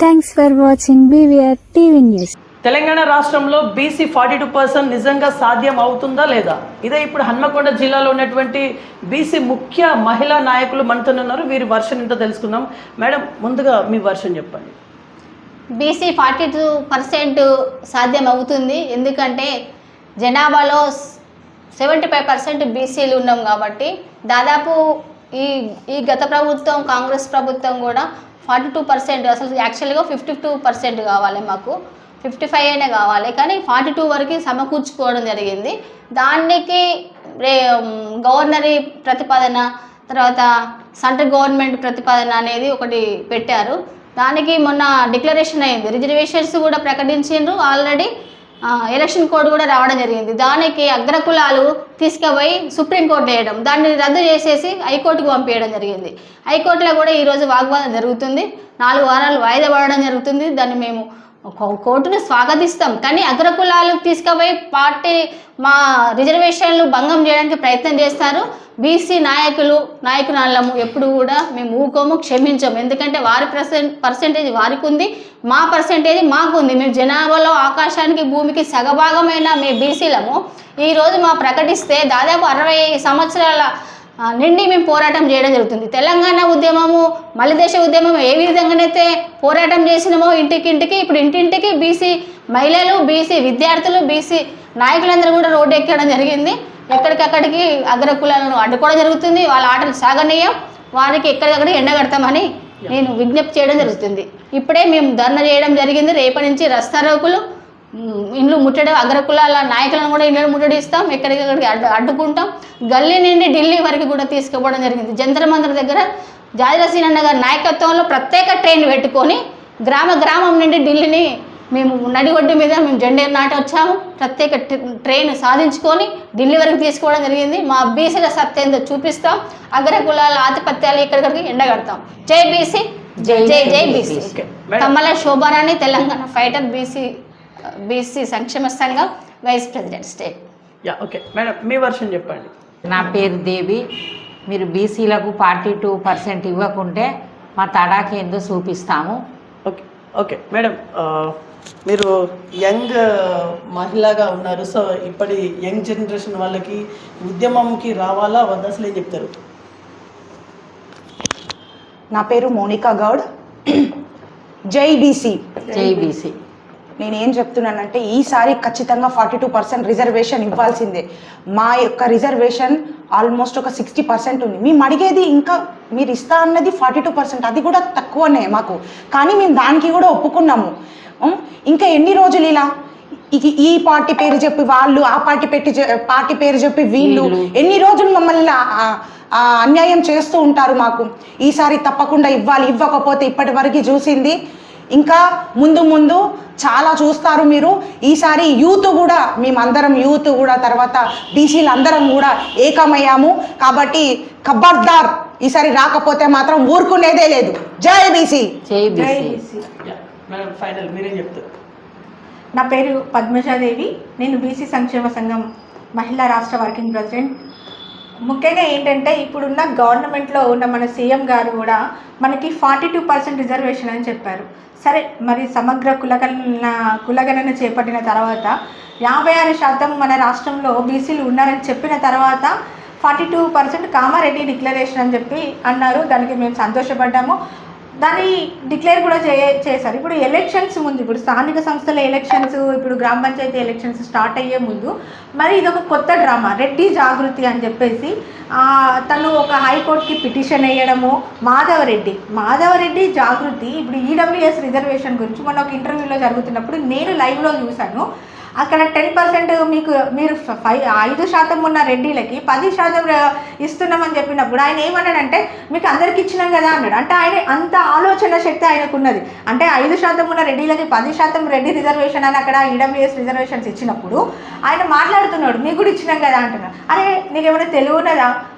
Thanks for watching BVR TV news Telangana రాష్ట్రంలో BC forty two percent నిజంగా సాధ్యం అవుతుందా లేదా? ఇదే ఇప్పుడు హన్మకొండ జిల్లాలో ఉన్నటువంటి బీసీ ముఖ్య మహిళా నాయకులు మనతో ఉన్నారు వీరి వర్షన్ ఏంటో తెలుసుకుందాం. మేడం ముందుగా మీ వర్షన్ చెప్పండి. బీసీ ఫార్టీ టూ పర్సెంట్ సాధ్యం అవుతుంది. ఎందుకంటే జనాభాలో సెవెంటీ ఫైవ్ పర్సెంట్ బీసీలు ఉన్నాం కాబట్టి దాదాపు ఈ ఈ గత ప్రభుత్వం కాంగ్రెస్ ప్రభుత్వం కూడా ఫార్టీ టూ పర్సెంట్ అసలు యాక్చువల్గా ఫిఫ్టీ టూ పర్సెంట్ కావాలి మాకు. ఫిఫ్టీ ఫైవ్ అయినా కావాలి కానీ ఫార్టీ టూ వరకు సమకూర్చుకోవడం జరిగింది. దానికి రే గవర్నరీ ప్రతిపాదన తర్వాత సెంట్రల్ గవర్నమెంట్ ప్రతిపాదన అనేది ఒకటి పెట్టారు. దానికి మొన్న డిక్లరేషన్ అయింది. రిజర్వేషన్స్ కూడా ప్రకటించిండ్రు ఆల్రెడీ. ఎలక్షన్ కోడ్ కూడా రావడం జరిగింది. దానికి అగ్రకులాలు తీసుకుపోయి సుప్రీంకోర్టు వేయడం దాన్ని రద్దు చేసేసి హైకోర్టుకు పంపించడం జరిగింది. హైకోర్టులో కూడా ఈరోజు వాగ్వాదం జరుగుతుంది. నాలుగు వారాలు వాయిదా పడడం జరుగుతుంది. దాన్ని మేము కోర్టును స్వాగతిస్తాం. కానీ అగ్రకులాలు తీసుకుపోయి పార్టీ మా రిజర్వేషన్లు భంగం చేయడానికి ప్రయత్నం చేస్తారు. బీసీ నాయకులు నాయకురాళ్ళము ఎప్పుడు కూడా మేము ఊకోము క్షమించము. ఎందుకంటే వారి పర్సెంట్ పర్సెంటేజ్ వారికి ఉంది మా పర్సెంటేజ్ మాకు ఉంది మేము జనాభాలో ఆకాశానికి భూమికి సగభాగమైన మేము బీసీలము. ఈరోజు మా ప్రకటిస్తే దాదాపు అరవై సంవత్సరాల నిండి మేము పోరాటం చేయడం జరుగుతుంది. తెలంగాణ ఉద్యమము మలిదేశ ఉద్యమం ఏ విధంగానైతే పోరాటం చేసినామో ఇంటికింటికి ఇప్పుడు ఇంటింటికి బీసీ మహిళలు బీసీ విద్యార్థులు బీసీ నాయకులందరూ కూడా రోడ్డు ఎక్కడం జరిగింది. ఎక్కడికక్కడికి అగ్రకులాలను అడ్డుకోవడం జరుగుతుంది. వాళ్ళ ఆటలు సాగనీయం. వారికి ఎక్కడికక్కడ ఎండగడతామని నేను విజ్ఞప్తి చేయడం జరుగుతుంది. ఇప్పుడే మేము ధర్నా చేయడం జరిగింది. రేపటి నుంచి రస్తారోకులు ఉమ్, ఇండ్లు ముట్టడి అగ్రకులాల నాయకులను కూడా ఇండ్లు ముట్టడిస్తాం ఎక్కడికక్కడికి అడ్డు అడ్డుకుంటాం. గల్లీ నుండి ఢిల్లీ వరకు కూడా తీసుకుపోవడం జరిగింది. జంతర్ మంతర్ దగ్గర జాజిరసీనన్న గారి నాయకత్వంలో ప్రత్యేక ట్రైన్ పెట్టుకొని గ్రామ గ్రామం నుండి ఢిల్లీని మేము నడి ఒడ్డు మీద మేము జెండా నాటి వచ్చాము ప్రత్యేక ట్రైన్ సాధించుకొని ఢిల్లీ వరకు తీసుకోవడం జరిగింది. మా బీసీల సత్యంతో చూపిస్తాం. అగ్రకులాల ఆధిపత్యాలు ఎక్కడికడికి ఎండగడతాం. జై బీసీ. జై జై జై BC. Kammala Shobharani Telangana fighter BC. BC సంక్షేమ సంఘం vice president state. Yeah okay. Madam మీ వర్షన్ చెప్పండి. నా పేరు దేవి. మీరు బీసీలకు ఫార్టీ టూ పర్సెంట్ ఇవ్వకుంటే మా తడాకి ఏందో చూపిస్తాము. Okay okay. మేడం మీరు యంగ్ మహిళగా ఉన్నారు. సో ఇప్పటి యంగ్ జనరేషన్ వాళ్ళకి ఉద్యమంకి రావాలా వద్దా? అసలు ఏం చెప్తారు? నా పేరు మోనికా గౌడ్. జై బీసీ. జై బీసీ. నేనేం చెప్తున్నానంటే ఈసారి ఖచ్చితంగా ఫార్టీ టూ పర్సెంట్ రిజర్వేషన్ ఇవ్వాల్సిందే. మా యొక్క రిజర్వేషన్ ఆల్మోస్ట్ ఒక సిక్స్టీ పర్సెంట్ ఉంది. మేము అడిగేది ఇంకా మీరు ఇస్తా అన్నది ఫార్టీ టూ పర్సెంట్. అది కూడా తక్కువనే మాకు. కానీ మేము దానికి కూడా ఒప్పుకున్నాము? ఇంకా ఎన్ని రోజులు ఇలా? ఈ పార్టీ పేరు చెప్పి వాళ్ళు ఆ పార్టీ పెట్టి పార్టీ పేరు చెప్పి వీళ్ళు ఎన్ని రోజులు మమ్మల్ని అన్యాయం చేస్తూ ఉంటారు మాకు? ఈసారి తప్పకుండా ఇవ్వాలి. ఇవ్వకపోతే ఇప్పటి వరకు చూసింది ఇంకా ముందు ముందు చాలా చూస్తారు మీరు. ఈసారి యూత్ కూడా మేమందరం యూత్ కూడా తర్వాత బీసీలు అందరం కూడా ఏకమయ్యాము. కాబట్టి ఖబర్దార్ ఈసారి రాకపోతే మాత్రం ఊరుకునేదే లేదు. జై బీసీ. జై బీసీ. యా మేడం ఫైనల్ మీరేం చెప్తారు? నా పేరు పద్మజాదేవి. నేను బీసీ సంక్షేమ సంఘం మహిళా రాష్ట్ర వర్కింగ్ ప్రెసిడెంట్. ముఖ్యంగా ఏంటంటే ఇప్పుడున్న గవర్నమెంట్లో ఉన్న మన సీఎం గారు కూడా మనకి ఫార్టీ టూ పర్సెంట్ రిజర్వేషన్ అని చెప్పారు. సరే మరి సమగ్ర కులగణన కులగణన చేపట్టిన తర్వాత యాభై ఆరు శాతం మన రాష్ట్రంలో బీసీలు ఉన్నారని చెప్పిన తర్వాత forty two percent Kamareddy declaration అని చెప్పి అన్నారు. దానికి మేము సంతోషపడ్డాము. దాన్ని డిక్లేర్ కూడా చే చేశారు. ఇప్పుడు ఎలక్షన్స్ ముందు ఇప్పుడు స్థానిక సంస్థల ఎలక్షన్స్ ఇప్పుడు గ్రామ పంచాయతీ ఎలక్షన్స్ స్టార్ట్ అయ్యే ముందు మరి ఇది ఒక కొత్త డ్రామా. రెడ్డి జాగృతి అని చెప్పేసి తను ఒక హైకోర్టుకి పిటిషన్ వేయడము. మాధవరెడ్డి మాధవరెడ్డి జాగృతి ఇప్పుడు ఈడబ్ల్యూఎస్ రిజర్వేషన్ గురించి మొన్న ఒక ఇంటర్వ్యూలో జరుగుతున్నప్పుడు నేను లైవ్లో చూశాను. అక్కడ టెన్ పర్సెంట్ మీకు మీరు ఫైవ్ ఐదు శాతం ఉన్న రెడ్డిలకి పది శాతం ఇస్తున్నామని చెప్పినప్పుడు ఆయన ఏమన్నాడంటే మీకు అందరికి ఇచ్చినాం కదా అన్నాడు. అంటే ఆయన అంత ఆలోచన శక్తి ఆయనకు ఉన్నది అంటే ఐదు శాతం ఉన్న రెడ్డిలకి పది శాతం రెడ్డి రిజర్వేషన్ అని అక్కడ ఈడబ్ల్యూఎస్ రిజర్వేషన్స్ ఇచ్చినప్పుడు ఆయన మాట్లాడుతున్నాడు మీకు కూడా ఇచ్చినాం కదా అంటున్నాడు. అరే నీకేమైనా తెలివి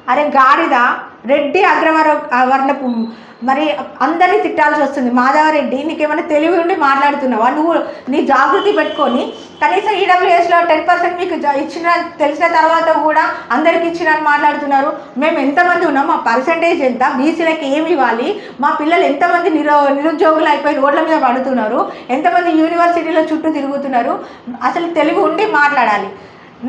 అరే గాడిదా రెడ్డి అగ్రవర వర్ణపు మరి అందరినీ తిట్టాల్సి వస్తుంది. మాధవరెడ్డి నీకేమైనా తెలివి ఉండి మాట్లాడుతున్నావా? నువ్వు నీ జాగృతి పెట్టుకొని కనీసం ఈడబ్ల్యూఎస్లో టెన్ పర్సెంట్ మీకు జ- ఇచ్చిన తెలిసిన తర్వాత కూడా అందరికి ఇచ్చినని మాట్లాడుతున్నారు. మేము ఎంతమంది ఉన్నాం? మా పర్సంటేజ్ ఎంత? బీసీలకు ఏమి ఇవ్వాలి? మా పిల్లలు ఎంతమంది నిరో నిరుద్యోగులు అయిపోయి రోడ్ల మీద పడుతున్నారు? ఎంతమంది యూనివర్సిటీలో చుట్టూ తిరుగుతున్నారు? అసలు తెలివి ఉండి మాట్లాడాలి.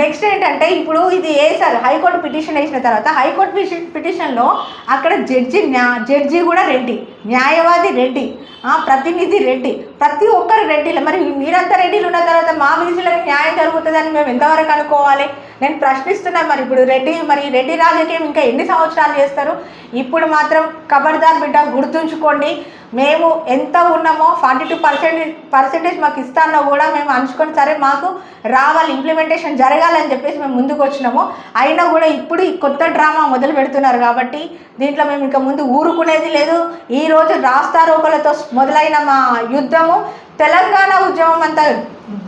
నెక్స్ట్ ఏంటంటే ఇప్పుడు ఇది వేసారు హైకోర్టు పిటిషన్ వేసిన తర్వాత హైకోర్టు పిటి- పిటిషన్లో అక్కడ జడ్జి న్యా జడ్జి కూడా రెడ్డి న్యాయవాది రెడ్డి ప్రతినిధి రెడ్డి ప్రతి ఒక్కరు రెడ్డిలే. మరి మీరంతా రెడ్డిలు ఉన్న తర్వాత మా విధులకు న్యాయం జరుగుతుందని మేము ఎంతవరకు అనుకోవాలి? నేను ప్రశ్నిస్తున్నాను మరి ఇప్పుడు రెడ్డి మరి రెడ్డి రాజకీయం ఇంకా ఎన్ని సంవత్సరాలు చేస్తారు? ఇప్పుడు మాత్రం కబర్దార్ బిడ్డ గుర్తుంచుకోండి. మేము ఎంత ఉన్నామో ఫార్టీ టూ పర్సెంటేజ్ పర్సెంటేజ్ మాకు ఇస్తానో కూడా మేము అంచుకొని సరే మాకు రావాలి ఇంప్లిమెంటేషన్ జరగాలని చెప్పేసి మేము ముందుకు వచ్చినాము. అయినా కూడా ఇప్పుడు ఈ కొత్త డ్రామా మొదలు పెడుతున్నారు కాబట్టి దీంట్లో మేము ఇంకా ముందు ఊరుకునేది లేదు. ఈ రోజు రాస్తారోకలతో మొదలైన మా యుద్ధము తెలంగాణ ఉద్యమం అంతా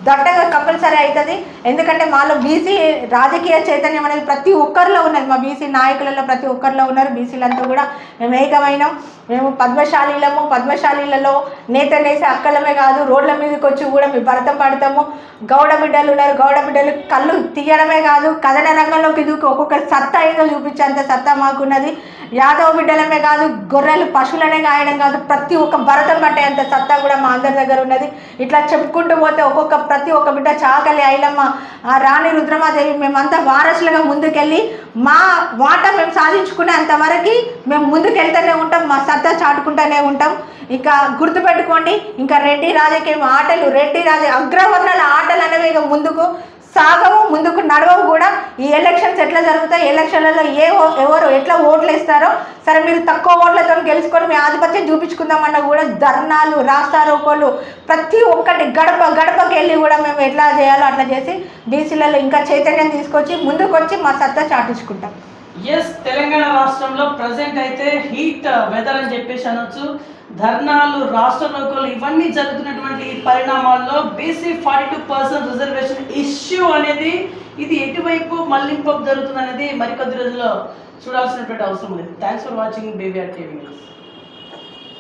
దట్టగా కంపల్సరీ అవుతుంది. ఎందుకంటే మాలో బీసీ రాజకీయ చైతన్యం అనేది ప్రతి ఒక్కరిలో ఉన్నది. మా బీసీ నాయకులలో ప్రతి ఒక్కరిలో ఉన్నారు. బీసీలంతా కూడా మేము ఏకమైనాం. మేము పద్మశాలీలము. పద్మశాలీలలో నేత నేసే అక్కలమే కాదు. రోడ్ల మీదకి వచ్చి కూడా మేము భరతం పడతాము. గౌడ బిడ్డలు ఉన్నారు. గౌడ బిడ్డలు కళ్ళు తీయడమే కాదు. కథన రంగంలోకి దూకి ఒక్కొక్క సత్తా ఏదో చూపించేంత సత్తా మాకున్నది. యాదవ బిడ్డలమే కాదు. గొర్రెలు పశువులనే కాయడం కాదు. ప్రతి ఒక్క భరతం పట్టేంత సత్తా కూడా మా అందరి దగ్గర ఉన్నది. ఇట్లా చెప్పుకుంటూ పోతే ఒక్కొక్క ప్రతి ఒక్క బిడ్డ చాకలి ఐలమ్మ. ఆ రాణి రుద్రమాదేవి మేమంతా వారసులుగా ముందుకెళ్ళి మా వాట మేము సాధించుకునేంత వరకు మేము ముందుకెళ్తూనే ఉంటాం మా సత్తా చాటుకుంటూనే ఉంటాం. ఇంకా గుర్తుపెట్టుకోండి ఇంకా రెడ్డి రాజకీయం ఆటలు రెడ్డి రాజ అగ్రవర్ణాల ఆటలు అనేవి ఇక ముందుకు సాగవు ముందుకు నడవవు కూడా. ఈ ఎలక్షన్స్ ఎట్లా జరుగుతాయి ఎలక్షన్లలో ఏ ఓ- ఎవరు ఎట్లా ఓట్లు ఇస్తారో సరే మీరు తక్కువ ఓట్లతో గెలుచుకొని మీ ఆధిపత్యం చూపించుకుందామన్నా కూడా ధర్నాలు రాస్తారోకోలు ప్రతి ఒక్కటి గడప గడపకి వెళ్ళి కూడా మేము ఎట్లా చేయాలో అట్లా చేసి బీసీలలో ఇంకా చైతన్యం తీసుకొచ్చి ముందుకొచ్చి మా సత్తా చాటించుకుంటాం. ఎస్ తెలంగాణ రాష్ట్రంలో ప్రజెంట్ అయితే హీట్ వెదర్ అని చెప్పేసి అనొచ్చు. ధర్నాలు రాష్ట్ర లోకలు ఇవన్నీ జరుగుతున్నటువంటి పరిణామాల్లో BC forty two percent reservation issue అనేది ఇది ఎటువైపు మళ్ళింపు జరుగుతుంది అనేది మరికొద్ది రోజుల్లో చూడాల్సినటువంటి అవసరం ఉంది. Thanks for watching BVR TV news